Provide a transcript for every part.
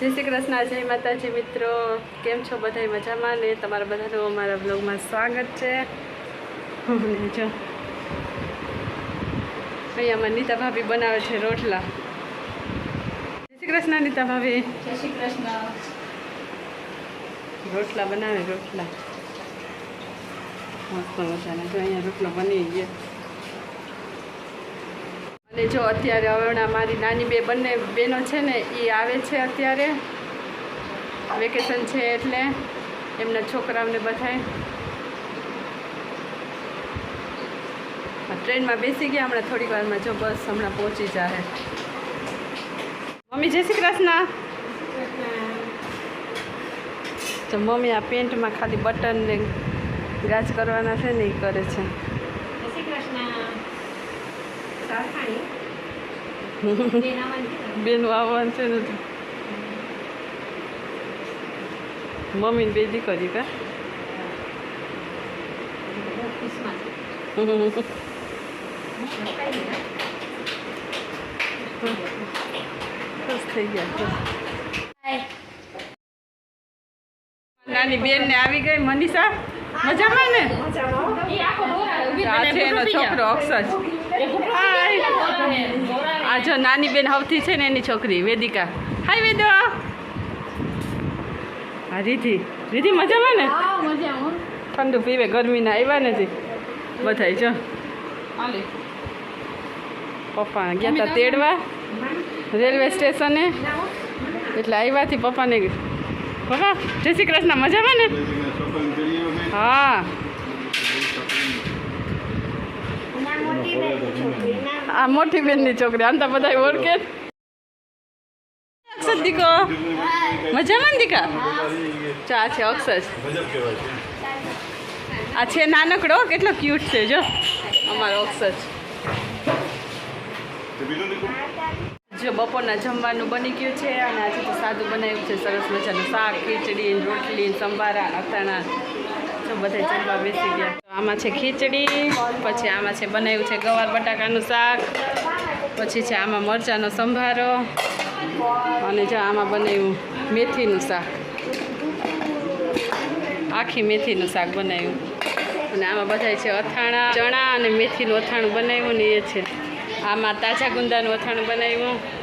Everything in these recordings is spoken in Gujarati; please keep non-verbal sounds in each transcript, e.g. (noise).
જય શ્રી કૃષ્ણ જય માતાજી મિત્રો. કેમ છો બધા મજામાં ને તમારા બધાનું અમારા બ્લોગમાં સ્વાગત છે. જો. અહીંયા નીતા ભાભી બનાવે છે રોટલા. જય શ્રી કૃષ્ણ નીતા ભાભી. જય શ્રી કૃષ્ણ. રોટલા બનાવે રોટલા. મસ્ત મજાના. જો અહીંયા રોટલો બની ગયો. અને જો અત્યારે હમણાં મારી નાની બે બંને બહેનો છે ને એ આવે છે અત્યારે. વેકેશન છે એટલે એમના છોકરાઓને બધાય. ટ્રેનમાં બેસી ગયા, હમણાં થોડીક વારમાં જો બસ હમણાં પહોંચી જાય મમ્મી, જય શ્રી કૃષ્ણ. તો મમ્મી આ પેન્ટમાં ખાલી બટન ને ગાજ કરવાના છે ને એ કરે છે જય શ્રી કૃષ્ણ સારખાણી (laughs) બેન વાવવાનું છે ને? મમ્મીને બે દીકરી કા. (laughs) થઈ ગયા નાની બેન ને આવી ગઈ મનીષા? મજામાં ને? છે એનો છોકરો અક્ષર આ જો નાની બેન હવથી છે ને એની છોકરી વેદિકા. હાય વેદો. હા રીધિ. રીધિ મજામાં ને? ઠંડુ પીવે ગરમીના આવ્યા નથી. બધાય જો. પપ્પા ગયા હતા તેડવા રેલવે સ્ટેશને. એટલે આવ્યાથી પપ્પાને પપ્પા જય શ્રી કૃષ્ણ મજામાં ને? હા. આ મોટી બેનની છોકરી, આમ તો બધા ઓળખે અક્ષર દીકો. મજામાં ને દીકા? આ છે અક્ષર આ છે નાનકડો, કેટલો ક્યુટ છે, જો. અમારો અક્ષર જો બપોરના જમવાનું બની ગયું છે, અને આજે તો સાદું બનાવ્યું છે, સરસ મજાનું શાક, ખીચડી, રોટલી, સંભારા, અથાણા. જો બધા જમવા બેસી ગયા. આમાં છે ખીચડી, પછી આમાં છે બનાવ્યું છે ગવાર બટાકાનું શાક, પછી છે આમાં મરચાંનો સંભારો, અને જો આમાં બનાવ્યું મેથીનું શાક. આખી મેથીનું શાક બનાવ્યું. અને આમાં બધા છે અથાણા, ચણા અને મેથીનું અથાણું બનાવ્યું ને એ છે. આમાં તાજા ગુંદાનું અથાણું બનાવ્યું.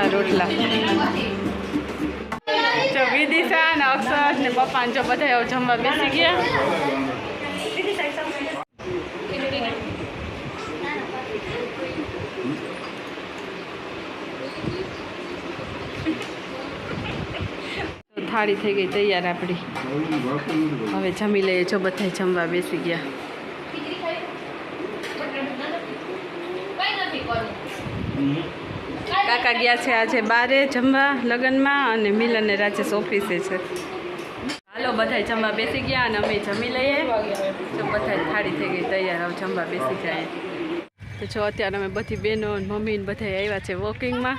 અને રોટલા. જો વિદિશા ને અક્ષર ને પપ્પા જો બધા જમવા બેસી ગયા. થાળી થઈ ગઈ તૈયાર આપણી હવે જમી લઈએ જો બધા જમવા બેસી ગયા. કાકા ગયા છે આજે બારે જમવા લગ્નમાં અને મિલન ને રાજેશ ઓફિસે છે. હાલો બધા જમવા બેસી ગયા અને અમે જમી લઈએ. તો બધા થાળી થઈ ગઈ, તૈયાર હવે જમવા બેસી જાય. તો જો અત્યારે અમે બધી બહેનો મમ્મી ને બધા આવ્યા છે વોકિંગમાં.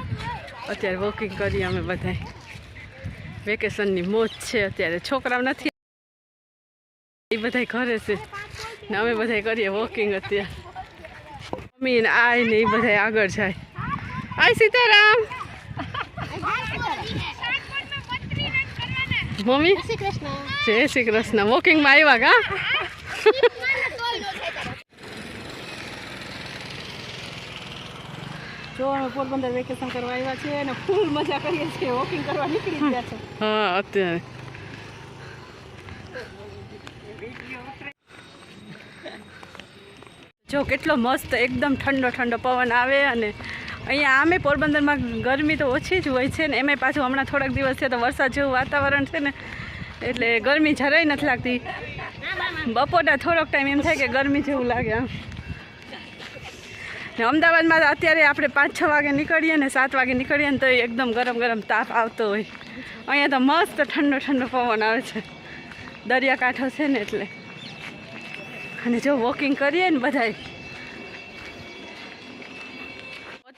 અત્યારે વોકિંગ કરીએ અમે બધા વેકેશનની મોજ છે અત્યારે, છોકરાઓ નથી. એ બધા ઘરે છે. ને અમે બધા કરીએ વોકિંગ અત્યારે. મમ્મી ને આય ને એ બધા આગળ જાય. આય સીતારામ. મમ્મી? જય શ્રી કૃષ્ણ. વોકિંગમાં આવ્યા કા? જો અમે પોરબંદર વેકેશન કરવા આવ્યા છીએ અને ફૂલ મજા કરીએ છીએ. વોકિંગ કરવા નીકળી ગયા છે. હા અત્યારે. જો કેટલો મસ્ત એકદમ ઠંડો ઠંડો પવન આવે અને અહીંયા આમે પોરબંદરમાં ગરમી તો ઓછી જ હોય છે ને એમાંય પાછું હમણાં થોડાક દિવસ છે તો વરસાદ જેવું વાતાવરણ છે ને એટલે ગરમી જરાય નથી લાગતી. બપોરના થોડોક ટાઈમ એમ થાય કે ગરમી જેવું લાગે આમ. ને અમદાવાદમાં અત્યારે આપણે પાંચ છ વાગે નીકળીએ ને સાત વાગે નીકળીએ ને તો એકદમ ગરમ ગરમ તાપ આવતો હોય. અહીંયા તો મસ્ત ઠંડો ઠંડો પવન આવે છે. દરિયાકાંઠો છે ને એટલે. અને જો વોકિંગ કરીએ ને બધાય.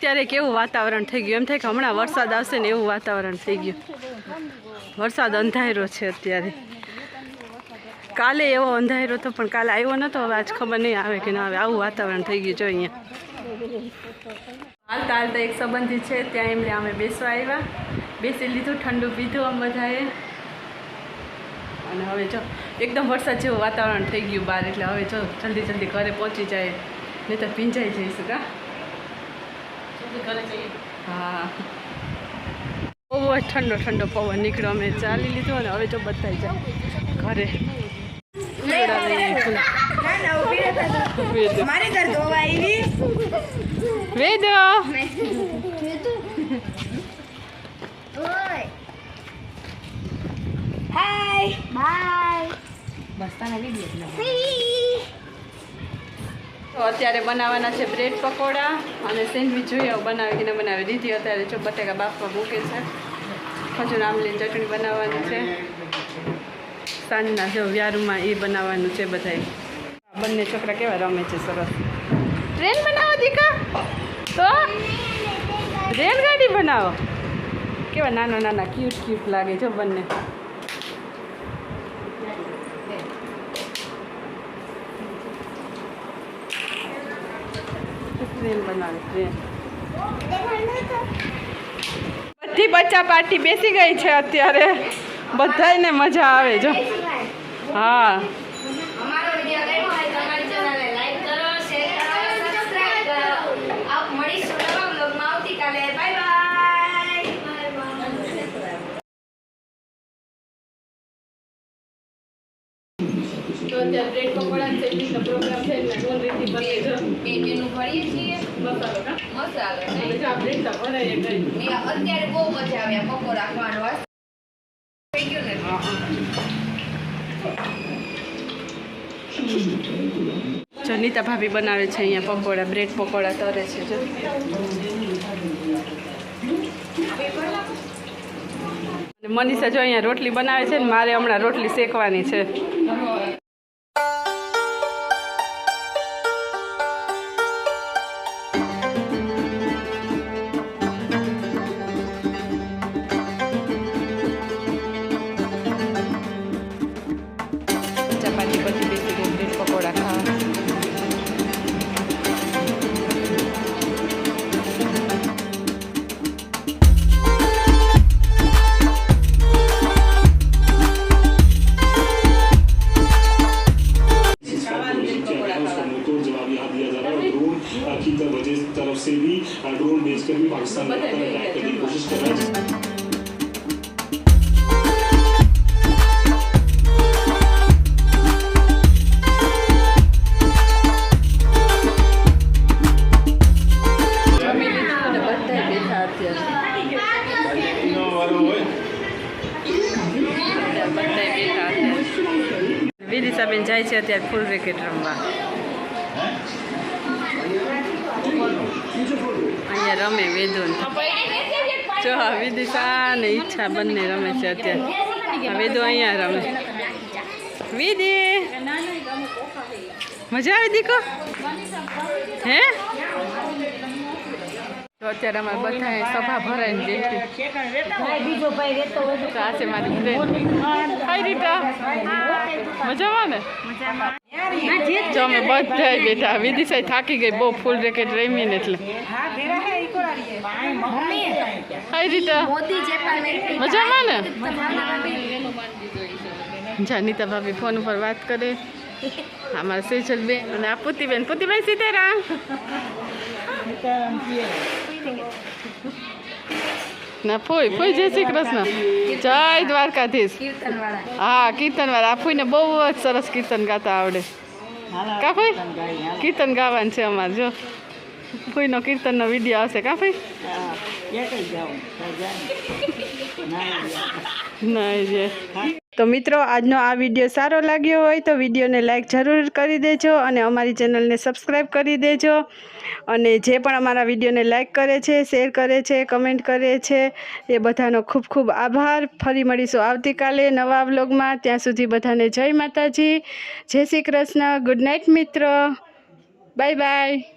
અત્યારે કેવું વાતાવરણ થઈ ગયું? એમ થાય કે હમણાં વરસાદ આવશે ને એવું વાતાવરણ થઈ ગયું. વરસાદ અંધાયરો છે અત્યારે. કાલે એવો અંધાયરો હતો પણ કાલે આવ્યો નહોતો હવે આજ ખબર નહીં આવે કે ના આવે. આવું વાતાવરણ થઈ ગયું છે અહીંયા. હાલતા હાલતા એક સંબંધી છે, ત્યાં એમને અમે બેસવા આવ્યા. બેસી લીધું, ઠંડુ પીધું આમ બધાએ. અને હવે જો, એકદમ વરસાદ જેવું વાતાવરણ થઈ ગયું બહાર, એટલે હવે જો જલ્દી જલ્દી ઘરે પહોંચી જાય. નહીં તો ભીંજાઈ જઈશું, કા? હા. બહુ જ ઠંડો ઠંડો પવન નીકળ્યો અમે. ચાલી લીધો અને હવે તો બધા જાય. ઘરે. વેદ. મારે ઘર ધોવા આવી વેદ. હાય. બાય બસ તને વીડિયો તો અત્યારે બનાવવાના છે બ્રેડ પકોડા અને સેન્ડવીચ જોઈએ હવે બનાવે કે બનાવે. દીધી અત્યારે જો બટેકા બાફવા મૂકે છે. હજુ આમલીની ચટણી બનાવવાની છે. સાંજના જો વ્યારુમાં એ બનાવવાનું છે બધાય. બંને છોકરા કેવા રમે છે સરસ. ટ્રેન બનાવો દીકા. તો? રેલગાડી બનાવો. કેવા નાના નાના, ક્યુટ ક્યુટ લાગે જો બંને. ટ્રેન બનાવે બધી બચ્ચા પાર્ટી બેસી ગઈ છે અત્યારે. બધાને મજા આવે જો. હા અમારો વીડિયો ગમ્યો હોય તો અમારી ચેનલને લાઈક કરો શેર કરો સબસ્ક્રાઇબ કરો આપ મળીશું નવા બ્લોગમાં આવતીકાલે બાય બાય તો અત્યારે બ્રેડ પકોડા સેન્ડવિચનો પ્રોગ્રામ છે એટલે ગોળ રીતિ બને જો પેટીનું ભરીએ છીએ? મસાલો કા? મસાલો એટલે જો આ બ્રેડ તો ભરાઈ ગઈ ને અત્યારે બહુ મજા આવે આ પકોડા ખાવાનો. થઈ ગયું ને? જો ભાભી બનાવે છે અહીંયા પકોડા બ્રેડ પકોડા તરે છે જો. મનીષા જો અહીંયા રોટલી બનાવે છે ને મારે હમણાં રોટલી શેકવાની છે. અત્યારે ફૂલ રેકેટ રમવા. અહીંયા રમે વેદોન. જો વિદિશા ને ઈચ્છા બંને રમે છે અત્યારે. વેદો અહીંયા રમે. વિધિ મજા આવી દીકો? હે? તો અત્યારે અમારે બધાએ સભા ભરાઈને તો આ છે મારી ફ્રેન્ડ હાય રીટા. મજામાં ને? જો અમે બધા બેઠા વિદિશાઈ થાકી ગઈ બહુ ફૂલ રેકેટ રમીને એટલે. હાય રીટા. મોદી જેપાલ મેં મજામાં ને? જાનીતા ભાભી? ફોન ઉપર વાત કરે. અમારા સેજલ બેન અને આ પુતીબેન. પુતીબેન સીતારામ (laughs) ના, ફોઈ ફોઈ, જય શ્રી કૃષ્ણ. જય દ્વારકાધીશ. હા કીર્તન વાળા આ ફોઈને બહુ જ સરસ કીર્તન ગાતા આવડે. કા ફોઈ? કીર્તન ગાવાનું છે અમારે, જો. ફૂઈનો કીર્તનનો વીડિયો આવશે, કા ફોઈ? નહીં જે. તો મિત્રો, આજનો આ વીડિયો સારો લાગ્યો હોય તો વિડીયોને લાઇક જરૂર કરી દેજો અને અમારી ચેનલને સબસ્ક્રાઈબ કરી દેજો. અને જે પણ અમારા વિડીયોને લાઇક કરે છે શેર કરે છે કમેન્ટ કરે છે, એ બધાનો ખૂબ ખૂબ આભાર. ફરી મળીશું આવતીકાલે નવા વ્લોગમાં ત્યાં સુધી બધાને જય માતાજી. જય શ્રી કૃષ્ણ. ગુડ નાઇટ મિત્ર. Bye bye